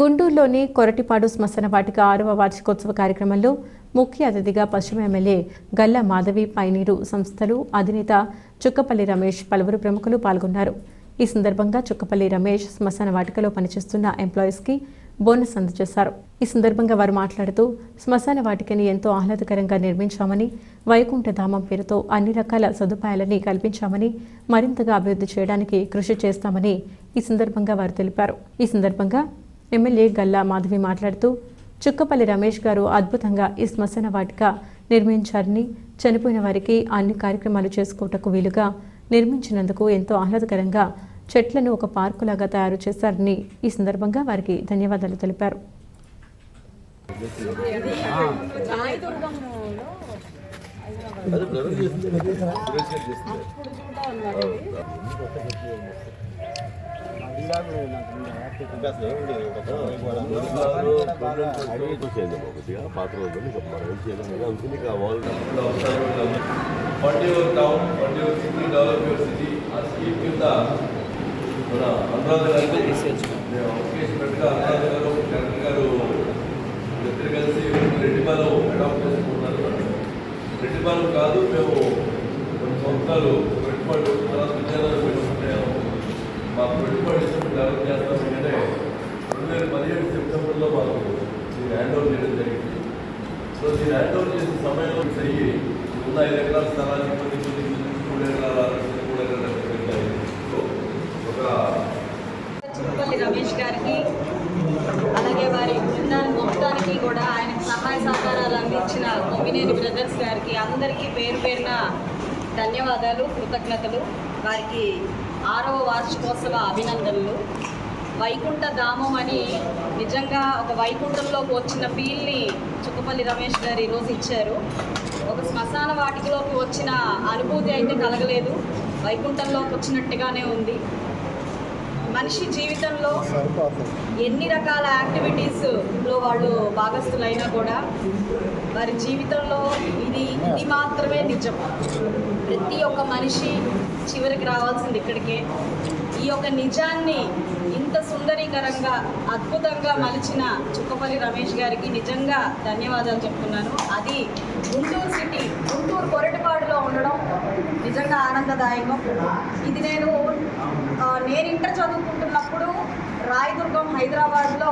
గుంటూరులోని కొరటిపాడు శ్మశాన వాటిక ఆరవ వార్షికోత్సవ కార్యక్రమంలో ముఖ్య అతిథిగా పశ్చిమ ఎమ్మెల్యే గల్లా మాధవి పైనీరు సంస్థలు అధినేత చుక్కపల్లి రమేష్ పలువురు ప్రముఖులు పాల్గొన్నారు. ఈ సందర్భంగా చుక్కపల్లి రమేష్ శ్మశాన వాటికలో పనిచేస్తున్న ఎంప్లాయీస్కి బోనస్ అందజేశారు. ఈ సందర్భంగా వారు మాట్లాడుతూ శ్మశాన వాటికని ఎంతో ఆహ్లాదకరంగా నిర్మించామని వైకుంఠధామం పేరుతో అన్ని రకాల సదుపాయాలని కల్పించామని మరింతగా అభివృద్ధి చేయడానికి కృషి చేస్తామని ఈ సందర్భంగా వారు తెలిపారు. ఈ సందర్భంగా ఎమ్మెల్యే గల్లా మాధవి మాట్లాడుతూ చుక్కపల్లి రమేష్ గారు అద్భుతంగా ఈ శ్మశాన వాటిక నిర్మించారని చనిపోయిన వారికి అన్ని కార్యక్రమాలు చేసుకోవటకు వీలుగా నిర్మించినందుకు ఎంతో ఆహ్లాదకరంగా చెట్లను ఒక పార్కులాగా తయారు చేశారని ఈ సందర్భంగా వారికి ధన్యవాదాలు తెలిపారు. కొద్దిగా పాత రోజులు ఇంకా మనం ఏం చేయలేము అందుకని ఇక వాళ్ళు fund ఆ స్కీమ్ కింద మన అనురాధ మేము అనురాధ గారు కలెక్టర్ గారు ఇద్దరు కలిసి రెడ్డిపాలెం అడాప్ట్ చేసుకున్నారు రెడ్డిపాలెం కాదు మేము కొన్ని సంవత్సరాలు పెట్టుబడి తర్వాత విద్యాలయాలు పెట్టుకుంటాము మాకు డెవలప్ చేస్తాం అంటే రెండు వేల పదిహేడు సెప్టెంబర్లో మాకు దీన్ని హ్యాండ్ ఓవర్ చేయడం జరిగింది సో దీన్ని హ్యాండ్ ఓవర్ చేసిన సమయంలో అయ్యి ఉన్న ఐదు ఎకరాల స్థలాన్ని కొన్ని కొన్ని మూడు ఎకరాల మూడు ఎకరాల పెట్టాయి. సో ఒక చుట్టుపల్లి రమేష్ గారికి అలాగే వారి బృందాన్ని మొత్తానికి కూడా ఆయనకు సహాయ సహకారాలు అందించిన కొమ్మినేని బ్రదర్స్ గారికి అందరికీ పేరు పేరున ధన్యవాదాలు కృతజ్ఞతలు వారికి ఆరవ వార్షికోత్సవ అభినందనలు. వైకుంఠ ధామం అని నిజంగా ఒక వైకుంఠంలోకి వచ్చిన ఫీల్ని చుక్కపల్లి రమేష్ గారు ఈరోజు ఇచ్చారు. ఒక శ్మశాన వాటికలోకి వచ్చిన అనుభూతి అయితే కలగలేదు. వైకుంఠంలోకి వచ్చినట్టుగానే ఉంది. మనిషి జీవితంలో ఎన్ని రకాల యాక్టివిటీస్లో వాళ్ళు భాగస్థులైనా కూడా వారి జీవితంలో ఇది ఇది మాత్రమే నిజం. ప్రతి ఒక్క మనిషి చివరికి రావాల్సింది ఇక్కడికే. ఈ యొక్క నిజాన్ని ఇంత సుందరీకరంగా అద్భుతంగా మలిచిన చుక్కపల్లి రమేష్ గారికి నిజంగా ధన్యవాదాలు చెప్తున్నాను. అది గుంటూరు సిటీ గుంటూరు కొరటి నిజంగా ఆనందదాయకం. ఇది నేను నేను ఇంటర్ చదువుకుంటున్నప్పుడు రాయదుర్గం హైదరాబాద్లో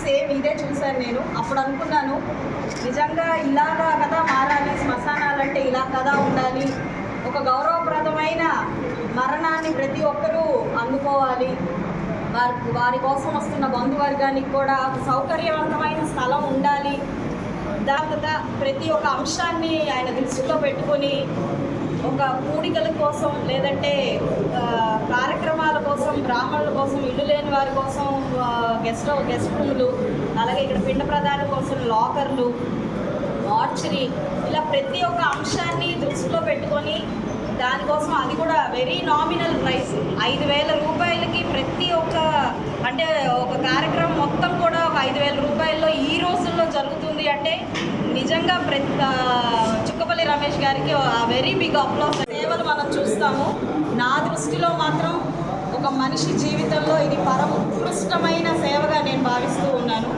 సేమ్ ఇదే చూశాను నేను. అప్పుడు అనుకున్నాను నిజంగా ఇలాగా కదా మారాలి శ్మశానాలంటే ఇలా కదా ఉండాలి. ఒక గౌరవప్రదమైన మరణాన్ని ప్రతి ఒక్కరూ అందుకోవాలి. వారి వారి కోసం వస్తున్న బంధువర్గానికి కూడా ఒక సౌకర్యవంతమైన స్థలం ఉండాలి. దాని ప్రతి ఒక్క అంశాన్ని ఆయన దృష్టిలో పెట్టుకొని ఒక కూడికల కోసం లేదంటే కార్యక్రమాల కోసం బ్రాహ్మణుల కోసం ఇల్లు లేని వారి కోసం గెస్ట్ గెస్ట్ రూములు అలాగే ఇక్కడ పిండ ప్రదానం కోసం లాకర్లు మార్చరీ ఇలా ప్రతి ఒక్క అంశాన్ని దృష్టిలో పెట్టుకొని దానికోసం అది కూడా వెరీ నామినల్ ప్రైస్ ఐదు వేల రూపాయలకి ప్రతి ఒక్క అంటే ఒక కార్యక్రమం మొత్తం కూడా ఐదు వేల రూపాయల్లో ఈ రోజుల్లో జరుగుతుంది అంటే నిజంగా ప్రతి చుక్కపల్లి రమేష్ గారికి వెరీ బిగ్ అప్లాస్. సేవలు మనం చూస్తాము నా దృష్టిలో మాత్రం ఒక మనిషి జీవితంలో ఇది పరమోత్కృష్టమైన సేవగా నేను భావిస్తూ ఉన్నాను.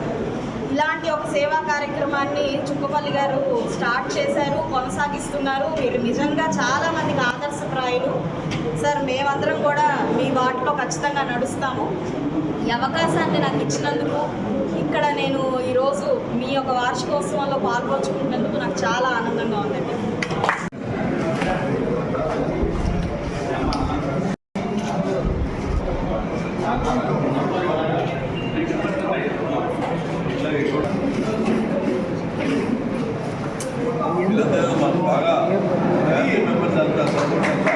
ఇలాంటి ఒక సేవా కార్యక్రమాన్ని చుక్కపల్లి గారు స్టార్ట్ చేశారు కొనసాగిస్తున్నారు. మీరు నిజంగా చాలామందికి ఆదర్శప్రాయులు. సార్ మేమందరం కూడా ఈ వాటిలో ఖచ్చితంగా నడుస్తాము. ఈ అవకాశాన్ని నాకు ఇచ్చినందుకు ఇక్కడ నేను ఈరోజు మీ యొక్క వార్షికోత్సవంలో పాల్గొంచుకుంటున్నందుకు నాకు చాలా ఆనందంగా ఉందండి బాగా. మెంబర్స్ అంతా సపోర్ట్ అంతా